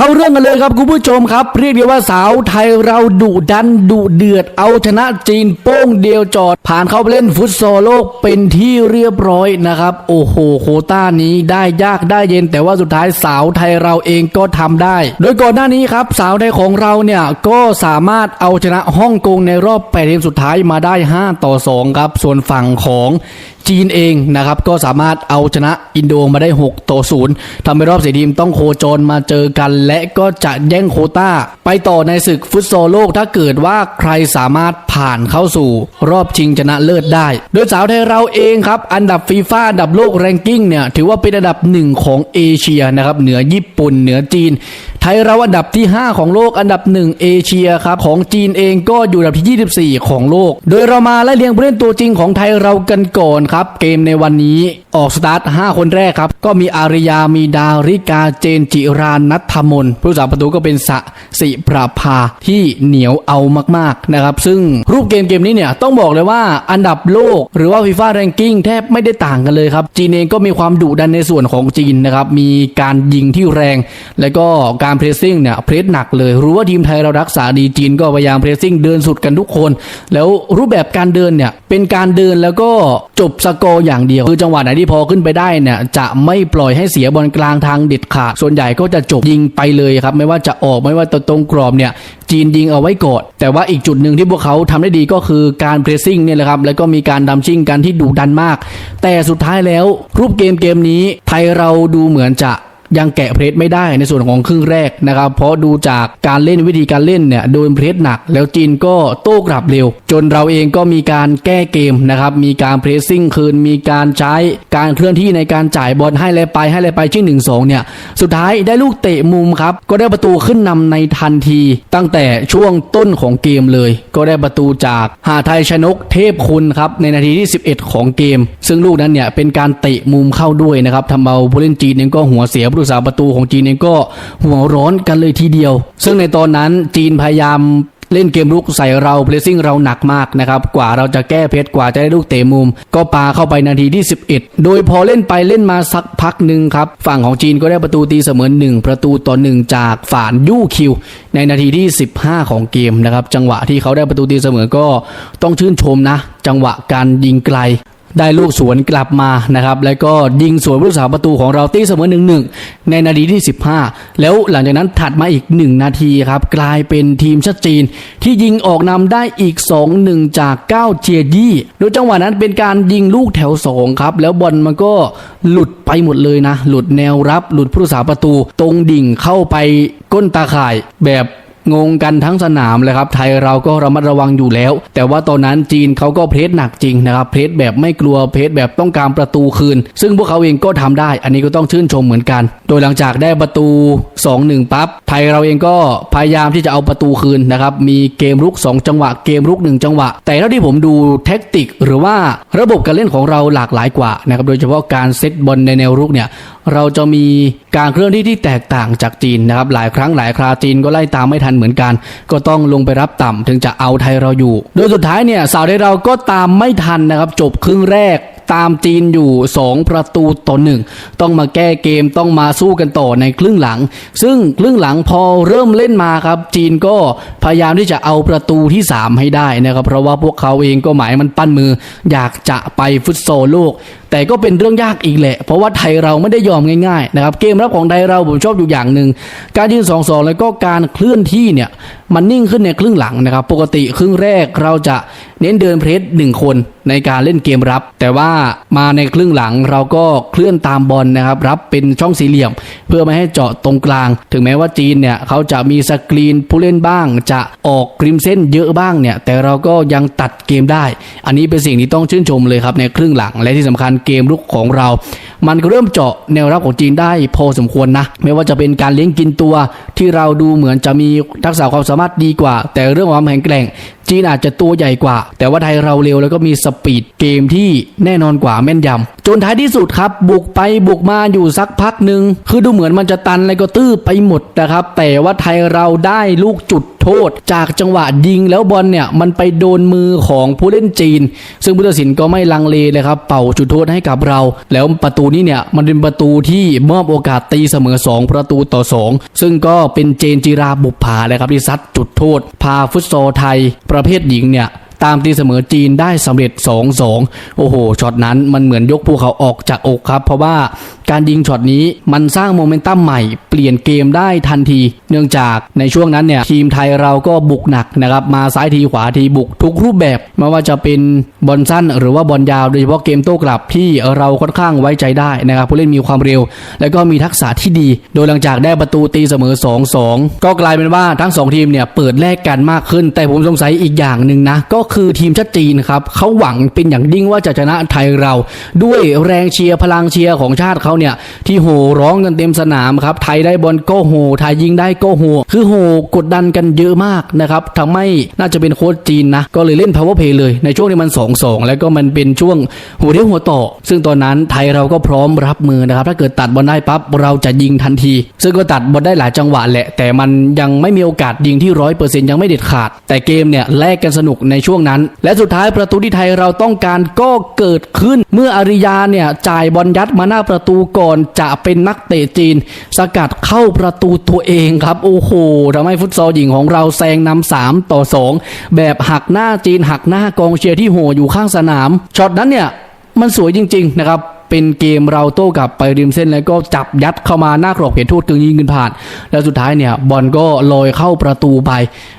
เข้าเรื่องกันเลยครับคุณผู้ชมครับ เรียกได้ว่าสาวไทยเราดุดันดุเดือดเอาชนะจีนโป้งเดียวจอด ผ่านเข้าไปเล่นฟุตซอลโลกเป็นที่เรียบร้อยนะครับ โอ้โหโคต้านี้ได้ยากได้เย็น แต่ว่าสุดท้ายสาวไทยเราเองก็ทำได้ โดยก่อนหน้านี้ครับ สาวไทยของเราเนี่ยก็สามารถเอาชนะฮ่องกงในรอบแปดทีมสุดท้ายมาได้ 5 ต่อ 2 ครับ ส่วนฝั่งของ จีนเองนะครับก็สามารถเอาชนะอินโดมาได้ 6 ต่อ 0ทำให้รอบสี่ทีมต้องโคจรมาเจอกัน และก็จะแย่งโคต้า ไปต่อในศึกฟุตซอลโลกถ้าเกิดว่าใครสามารถผ่านเข้าสู่รอบชิงชนะเลิศได้ โดยสาวไทยเราเองครับอันดับฟีฟ่าอันดับโลกแรงกิ้งเนี่ยถือว่าเป็นอันดับหนึ่งของเอเชียนะครับเหนือญี่ปุ่นเหนือจีน ไทยเราอันดับที่ 5 ของโลกอันดับ 1 เอเชียครับของจีนเองก็อยู่อันดับที่ 24 ของโลก โดยเรามาไล่เรียงผู้เล่นตัวจริงของไทยเรากันก่อนครับครับ เกมในวันนี้ออกสตาร์ท 5 คนแรกครับ ก็มีอาริยามีดาริกาเจนจิรานัทธมนผู้สาประตูก็เป็นสะสิประภาที่เหนียวเอามากๆนะครับ ซึ่งรูปเกมเกมนี้เนี่ยต้องบอกเลยว่าอันดับโลกหรือว่าฟีฟ่าแรงกิ้งแทบไม่ได้ต่างกันเลยครับ จีนเองก็มีความดุดันในส่วนของจีนนะครับ มีการยิงที่แรง และก็การเพรสซิ่งเนี่ยเพรสหนักเลย รู้ว่าทีมไทยเรารักษาดีจีนก็พยายามเพรสซิ่งเดินสุดกันทุกคน แล้วรูปแบบการเดินเนี่ยเป็นการเดินแล้วก็ จบสกอร์อย่างเดียว คือจังหวะไหนที่พอขึ้นไปได้เนี่ยจะไม่ปล่อยให้เสียบอลกลางทางเด็ดขาด ส่วนใหญ่ก็จะจบยิงไปเลยครับ ไม่ว่าจะออกไม่ว่าตะตรงกรอบเนี่ยจีนยิงเอาไว้ก่อนแต่ว่าอีกจุดหนึ่งที่พวกเขาทำได้ดีก็คือการเพรสซิ่งเนี่ยแหละครับแล้วก็มีการดำชิ่งกันที่ดุดันมาก แต่สุดท้ายแล้วรูปเกมเกมนี้ไทยเราดูเหมือนจะ ยังแกะเพรสไม่ได้ในส่วนของครึ่งแรกนะครับ เพราะดูจากการเล่นวิธีการเล่นเนี่ยโดนเพรสหนัก แล้วจีนก็โต้กลับเร็ว จนเราเองก็มีการแก้เกมนะครับ มีการเพรสซิ่งคืน มีการใช้การเคลื่อนที่ในการจ่ายบอลให้เลยไปให้เลยไปชื่อหนึ่งสองเนี่ย สุดท้ายได้ลูกเตะมุมครับ ก็ได้ประตูขึ้นนำในทันที ตั้งแต่ช่วงต้นของเกมเลย ก็ได้ประตูจากหาไทยชนกเทพคุณครับในนาทีที่ 11 ของเกม ซึ่งลูกนั้นเนี่ยเป็นการเตะมุมเข้าด้วยนะครับทำเอาผู้เล่นจีนเองก็หัวเสียผู้รักษาประตูของจีนเองก็หัวร้อนกันเลยทีเดียว ซึ่งในตอนนั้นจีนพยายามเล่นเกมรุกใส่เราเพลซิ่งเราหนักมากนะครับ กว่าเราจะแก้เพชรกว่าจะได้ลูกเตะมุม ก็ปาเข้าไปนาทีที่ 11 โดยพอเล่นไปเล่นมาสักพักหนึ่งครับ ฝั่งของจีนก็ได้ประตูตีเสมอ1 ประตูต่อ 1 จากฝานยู่คิว ในนาทีที่ 15 ของเกมนะครับ จังหวะที่เขาได้ประตูตีเสมอก็ต้องชื่นชมนะ จังหวะการยิงไกล ได้ลูกสวนกลับมานะครับ แล้วก็ยิงสวนผู้รักษาประตูของเราตีเสมอหนึ่งหนึ่งในนาทีที่ 15 แล้วหลังจากนั้นถัดมาอีก 1 นาทีครับ กลายเป็นทีมชาติจีน ที่ยิงออกนำได้อีก 2-1 จาก 9 เจียยี่โดยจังหวะนั้นเป็นการยิงลูกแถว 2 ครับ แล้วบอลมันก็หลุดไปหมดเลยนะ หลุดแนวรับหลุดผู้รักษาประตู ตรงดิ่งเข้าไปก้นตาข่ายแบบ งงกันทั้งสนามเลยครับ ไทยเราก็ระมัดระวังอยู่แล้ว แต่ว่าตอนนั้นจีนเขาก็เพรสหนักจริงนะครับ เพรสแบบไม่กลัว เพรสแบบต้องการประตูคืน ซึ่งพวกเขาเองก็ทำได้ อันนี้ก็ต้องชื่นชมเหมือนกัน โดยหลังจากได้ประตู 2-1 ปั๊บ ไทยเราเองก็พยายามที่จะเอาประตูคืนนะครับ มีเกมรุก 2 จังหวะ เกมรุก 1 จังหวะ แต่เท่าที่ผมดูแท็กติก หรือว่าระบบการเล่นของเราหลากหลายกว่านะครับ โดยเฉพาะการเซตบอลในแนวรุกเนี่ย เราจะมีการเคลื่อนที่ที่แตกต่างจากจีนนะครับ หลายครั้งหลายคราจีนก็ไล่ตามไม่ทันเหมือนกัน ก็ต้องลงไปรับต่ำถึงจะเอาไทยเราอยู่ โดยสุดท้ายเนี่ยสาวไทยเราก็ตามไม่ทันนะครับจบครึ่งแรก ตามจีนอยู่ 2 ประตูต่อหนึ่งต้องมาแก้เกมต้องมาสู้กันต่อในครึ่งหลัง ซึ่งครึ่งหลังพอเริ่มเล่นมาครับจีนก็พยายามที่จะเอาประตูที่ 3 ให้ได้นะครับเพราะว่าพวกเขาเองก็หมายมันปั้นมือ อยากจะไปฟุตซอลโลก แต่ก็เป็นเรื่องยากอีกแหละ เพราะว่าไทยเราไม่ได้ยอมง่ายๆนะครับเกมรับของไทยเราผมชอบอยู่อย่างหนึ่งการยืนสองสองแล้วก็การเคลื่อนที่เนี่ย มันนิ่งขึ้นในครึ่งหลังนะครับ ปกติครึ่งแรกเราจะเน้นเดินเพรสหนึ่งคนในการเล่นเกมรับ แต่ว่ามาในครึ่งหลังเราก็เคลื่อนตามบอลนะครับ รับเป็นช่องสี่เหลี่ยม เพื่อไม่ให้เจาะตรงกลาง ถึงแม้ว่าจีนเนี่ยเขาจะมีสกรีนผู้เล่นบ้าง จะออกกริมเส้นเยอะบ้างเนี่ย แต่เราก็ยังตัดเกมได้ อันนี้เป็นสิ่งที่ต้องชื่นชมเลยครับในครึ่งหลัง และที่สำคัญเกมลุกของเรา มันก็เริ่มเจาะแนวรับของจีนได้พอสมควรนะ ไม่ว่าจะเป็นการเลี้ยงกินตัวที่เราดูเหมือนจะมีทักษะความสามารถดีกว่า แต่เรื่องความแข็งแกร่ง จีนอาจจะตัวใหญ่กว่า แต่ว่าไทยเราเร็วแล้วก็มีสปีดเกมที่แน่นอนกว่าแม่นยำจนท้ายที่สุดครับ บุกไปบุกมาอยู่สักพักหนึ่งคือดูเหมือนมันจะตันแล้วก็ตื้อไปหมดนะครับ แต่ว่าไทยเราได้ลูกจุดโทโทษ จากจังหวะยิงแล้วบอลเนี่ยมันไปโดนมือของผู้เล่นจีน ซึ่งผู้ตัดสินก็ไม่ลังเลเลยครับ เป่าจุดโทษให้กับเรา แล้วประตูนี้เนี่ยมันเป็นประตูที่มอบโอกาสตีเสมอ 2 ประตูต่อ 2 ซึ่งก็เป็นเจนจิราบุปผาเลยครับที่ซัดจุดโทษ พาฟุตซอลไทยประประเภทหญิงเนี่ยตามตีเสมอจีนได้สำเร็จ 2-2 โอ้โห ช็อตนั้นมันเหมือนยกภูเขาออกจากอกครับ เพราะว่า การยิงช็อตนี้มันสร้างโมเมนตัมใหม่เปลี่ยนเกมได้ทันที เนื่องจากในช่วงนั้นเนี่ยทีมไทยเราก็บุกหนักนะครับมาซ้ายทีขวาทีบุกทุกรูปแบบไม่ว่าจะเป็นบอลสั้นหรือว่าบอลยาวโดยเฉพาะเกมโต้กลับที่เราค่อนข้างไว้ใจได้นะครับผู้เล่นมีความเร็ว และก็มีทักษะที่ดี โดยหลังจากได้ประตูตีเสมอ 2-2 ก็กลายเป็นว่าทั้งสองทีมเนี่ยเปิดแลกกันมากขึ้น แต่ผมสงสัยอีกอย่างหนึ่งนะ ก็คือทีมชาติจีนครับเขาหวังเป็นอย่างยิ่งว่าจะชนะไทยเรา ด้วยแรงเชียร์พลังเชียร์ของชาติเขาเนี่ยที่โห่ร้องกันเต็มสนามครับไทยได้บอลก็โห่ไทยยิงได้ก็โห่คือโห่กดดันกันเยอะมากนะครับทำให้น่าจะเป็นโค้ชจีนนะก็เลยเล่น power play เลยในช่วงที่มัน2-2แล้วก็มันเป็นช่วงหัวเรียวหัวต่อ ซึ่งตอนนั้นไทยเราก็พร้อมรับมือนะครับ ถ้าเกิดตัดบอลได้ปั๊บเราจะยิงทันที ซึ่งก็ตัดบอลได้หลายจังหวะแหละ แต่มันยังไม่มีโอกาสยิงที่ร้อยเปอร์เซ็นต์ยังไม่เด็ดขาด แต่เกมเนี่ยแลกกันสนุกในช่วงนั้น และสุดท้ายประตูที่ไทยเราต้องการก็เกิดขึ้น เมื่ออาริยาเนี่ยจ่ายบอลยัดมาหน้าประตูก่อนจะเป็นนักเตะจีน สกัดเข้าประตูตัวเองครับ โอ้โหทำให้ฟุตซอลหญิงของเราแซงนำ3ต่อ2แบบหักหน้าจีนหักหน้ากองเชียร์ที่โหอยู่ข้างสนามช็อตนั้นเนี่ยมันสวยจริง ๆ นะครับ เป็นเกมเราโต้กลับไปริมเส้นแล้วก็จับยัดเข้ามาหน้ากรอบเขตโทษกึ่งยิงขึ้นผ่าน แล้วสุดท้ายเนี่ยบอลก็ลอยเข้าประตูไป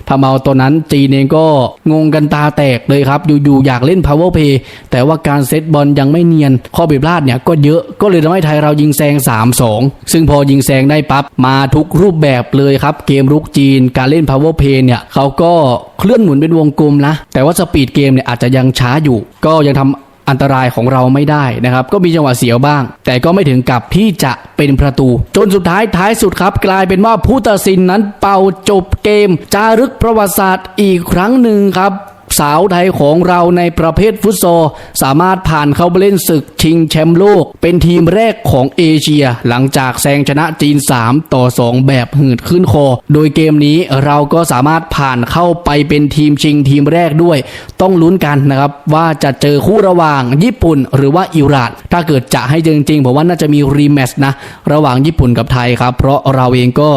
ทำเอาตอนนั้นจีนเองก็งงกันตาแตกเลยครับอยู่ๆอยากเล่น power play แต่ว่าการเซตบอลยังไม่เนียน ข้อผิดพลาดเนี่ยก็เยอะก็เลยทำให้ไทยเรายิงแซง 3-2 ซึ่งพอยิงแซงได้ปั๊บมาทุกรูปแบบเลยครับ เกมรุกจีนการเล่น power play เนี่ยเขาก็เคลื่อนหมุนเป็นวงกลมนะแต่ว่าสปีดเกมเนี่ยอาจจะยังช้าอยู่ ก็ยังทำ อันตรายของเราไม่ได้นะครับ ก็มีจังหวะเสียวบ้าง แต่ก็ไม่ถึงกับที่จะเป็นประตู จนสุดท้ายท้ายสุดครับ กลายเป็นว่าผู้ตัดสินนั้นเป่าจบเกม จารึกประวัติศาสตร์อีกครั้งหนึ่งครับ สาวไทยของเราในประเภทฟุตซอลสามารถผ่านเข้าไปเล่นศึกชิงแชมป์โลก เป็นทีมแรกของเอเชีย หลังจากแซงชนะจีน 3 ต่อ 2 แบบหืดขึ้นคอ โดยเกมนี้เราก็สามารถผ่านเข้าไปเป็นทีมชิงทีมแรกด้วย ต้องลุ้นกันนะครับว่าจะเจอคู่ระหว่างญี่ปุ่นหรือว่าอิหร่านถ้าเกิดจะให้จริงๆผมว่าน่าจะมีรีแมตช์นะระหว่างญี่ปุ่นกับไทยครับ เพราะเราเองก็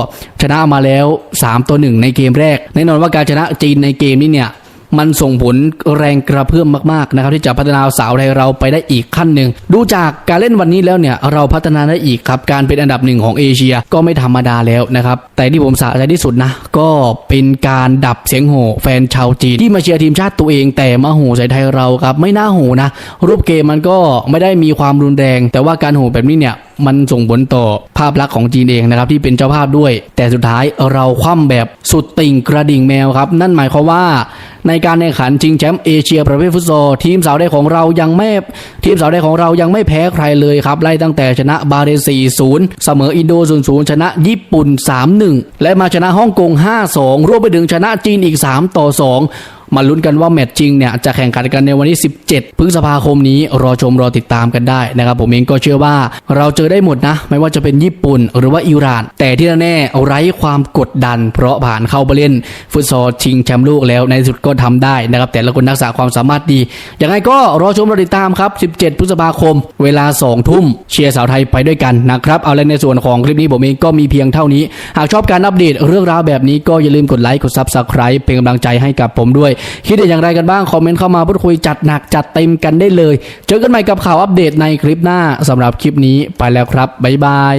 ชนะมาแล้ว 3ต่อ1ในเกมแรกแน่นอนว่าการชนะจีนในเกมนี้เนี่ย มันส่งผลแรงกระเพื่อมมากๆนะครับที่จะพัฒนาสาวไทยเราไปได้อีกขั้นหนึ่งดูจากการเล่นวันนี้แล้วเนี่ยเราพัฒนาได้อีกครับการเป็นอันดับหนึ่งของเอเชียก็ไม่ธรรมดาแล้วนะครับแต่ที่ผมสะใจที่สุดนะก็เป็นการดับเสียงโห่แฟนชาวจีนที่มาเชียร์ทีมชาติตัวเอง แต่มาโห่ใส่ไทยเราครับไม่น่าโห่นะรูปเกมมันก็ไม่ได้มีความรุนแรง แต่ว่าการโห่แบบนี้เนี่ย มันส่งผลต่อภาพลักษณ์ของจีนเองนะครับที่เป็นเจ้าภาพด้วย แต่สุดท้ายเราคว่ำแบบสุดติ่งกระดิ่งแมวครับ นั่นหมายความว่าในการแข่งขันชิงแชมป์เอเชียประเภทฟุตซอลทีมสาวได้ของเรายังไม่ทีมสาวได้ของเรายังไม่แพ้ใครเลยครับ ไล่ตั้งแต่ชนะบาห์เรน4-0เสมออินโด0-0ชนะญี่ปุ่น 3-1 และมาชนะฮ่องกง 5-2 รวมไปถึงชนะจีนอีก 3 ต่อ 2 มาลุ้นกันว่าแมตช์จริงเนี่ยจะแข่งขันกันในวันที่ 17 พฤษภาคมนี้รอชมรอติดตามกันได้นะครับผมเองก็เชื่อว่าเราเจอได้หมดนะ ไม่ว่าจะเป็นญี่ปุ่นหรือว่าอิหร่าน แต่ที่แน่ๆไร้ความกดดัน เพราะผ่านเข้าไปเล่นฟุตซอลชิงแชมป์โลกแล้วในสุดก็ทำได้นะครับแต่ละคนทักษะความสามารถดียังไงก็รอชมรอติดตามครับ 17 พฤษภาคม เวลา 2 ทุ่มเชียร์สาวไทยไปด้วยกันนะครับเอาเลยในส่วนของคลิปนี้ผมเองก็มีเพียงเท่านี้ หากชอบการอัปเดตเรื่องราวแบบนี้ก็อย่าลืมกดไลค์กด Subscribe เป็นกำลังใจให้กับผมด้วยคิดเห็นอย่างไรกันบ้างคอมเมนต์เข้ามาพูดคุยจัดหนักจัดเต็มกันได้เลย เจอกันใหม่กับข่าวอัปเดตในคลิปหน้าสำหรับคลิปนี้ไปแล้วครับบ๊ายบาย